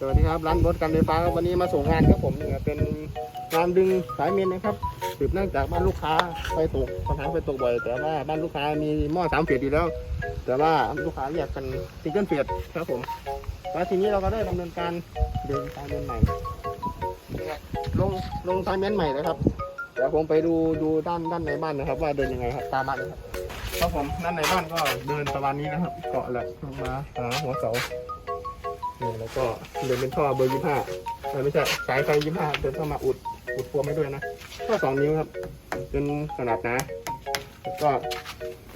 สวัสดีครับร้านรถการไฟฟ้าครับวันนี้มาส่งงานครับผมเนี่ยเป็นงานดึงสายเมนนะครับสืบเนื่องจากบ้านลูกค้าไฟตกปัญหาไฟตกบ่อย แต่ว่าบ้านลูกค้ามีหม้อสามเฟียดอยู่แล้ว แต่ว่าลูกค้าเรียกกันซิงเกิลเฟียดครับผมแล้วทีนี้เราก็ได้ดำเนินการดึงสายเมนใหม่ลงลงสายเมนใหม่นะครับเดี๋ยวผมไปดูดูด้านด้านในบ้านนะครับ ว่าเดินยังไงครับตามมาเลยครับครับผมด้านในบ้านก็เดินประมาณนี้นะครับ เกาะแหละลงมาหาหัวเสา นี่แล้วก็เดินเป็นท่อเบอร์ยี่ห้าไม่ใช่สายไฟยี่ห้าเดินเข้ามาอุดอุดพวงไม่ด้วยนะก็สองนิ้วครับเป็นขนาดนะแล้วก็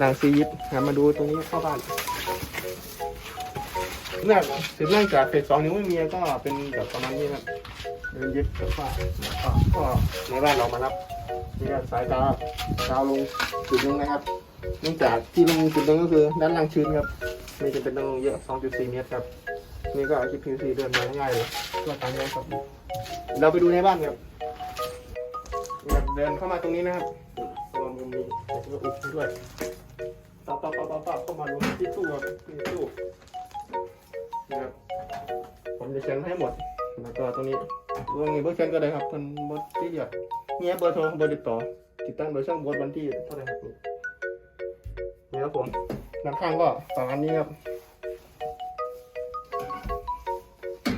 รางซียิปหันมาดูตรงนี้เข้าบ้านเนื่องสืบเนื่องจากเศษสองนิ้วไม่มีก็เป็นแบบประมาณนี้ครับเดินยึดกับฝ้าแล้วก็ในบ้านเรามารับนี่ก็สายตาดาวลงจุดหนึงนะครับเนื่องจากที่ลงจุดหนึงก็คือด้านล่างชื้นครับไม่จำเป็นต้องลงเยอะ 2.4 เมตรครับ นี่ก็คิด PVC เดินมาง่ายเลยก็ตามนี้ครับเราไปดูในบ้านครับเนี่ยเดินเข้ามาตรงนี้นะครับตัวมุมนี้แล้วก็อุดให้ด้วยต่อต่อต่อต่อต่อเข้ามาดูที่ตู้ครับที่ตู้นะครับผมจะเขียนให้หมด แล้วก็ตรงนี้ตรงนี้เบอร์เขียนก็ได้ครับเป็นบทที่เดียวเนี่ยเบอร์โทรเบอร์ติดต่อ ติดตั้งโดยช่างบทวันที่เท่าไหร่ครับนี่นี่ครับผมด้านข้างก็ประมาณนี้ครับ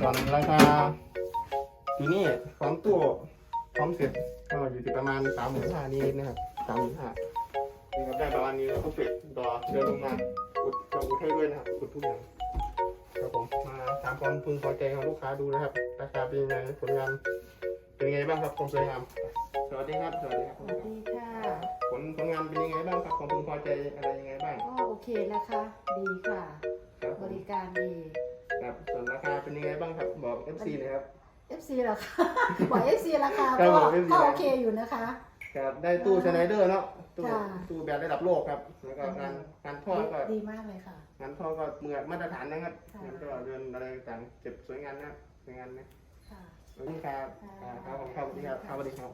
ส่วนราคาอยู่นี่พร้อมตู้พร้อมเสร็จก็อยู่ที่ประมาณสามหมื่นห้านิดๆนะครับสามหมื่นห้านี่ครับได้ประมาณนี้แล้วก็เป็ดดอเดินลงมาอุดจะอุดให้ด้วยนะครับอุดทุกอย่างครับผมมาถามความพึงพอใจของลูกค้าดูนะครับ ราคาเป็นยังไงผลงานเป็นยังไงบ้างครับความสวยงามสวัสดีครับสวัสดีครับสวัสดีค่ะผลผลงานเป็นยังไงบ้างครับความพึงพอใจอะไรยังไงบ้างก็โอเคนะคะ ดีค่ะครับผบมริการดี ครับส่วนราคาเป็นยังไงบ้างครับบอก FC หนะครับ FC เหรอคะ บอก FC ราคาครัก็บผม FC ก็โอเคอยู่นะคะ ครับได้ตู้ชไนเดอร์เนาะตู้ค่ะ ตู้แบบระดับโลกครับแล้วก็งานงานท่อก็ดีมากเลยค่ะ งานท่อก็เหมือนมาตรฐานนะครับค่ะแล้วก็เรือนอะไรต่างๆเก็บสวยงามนะครับสวยงามนะค่ะสวัสดีครับค่ะอ่าครับผมครับสวัสดีครับครับสวัสดีครับ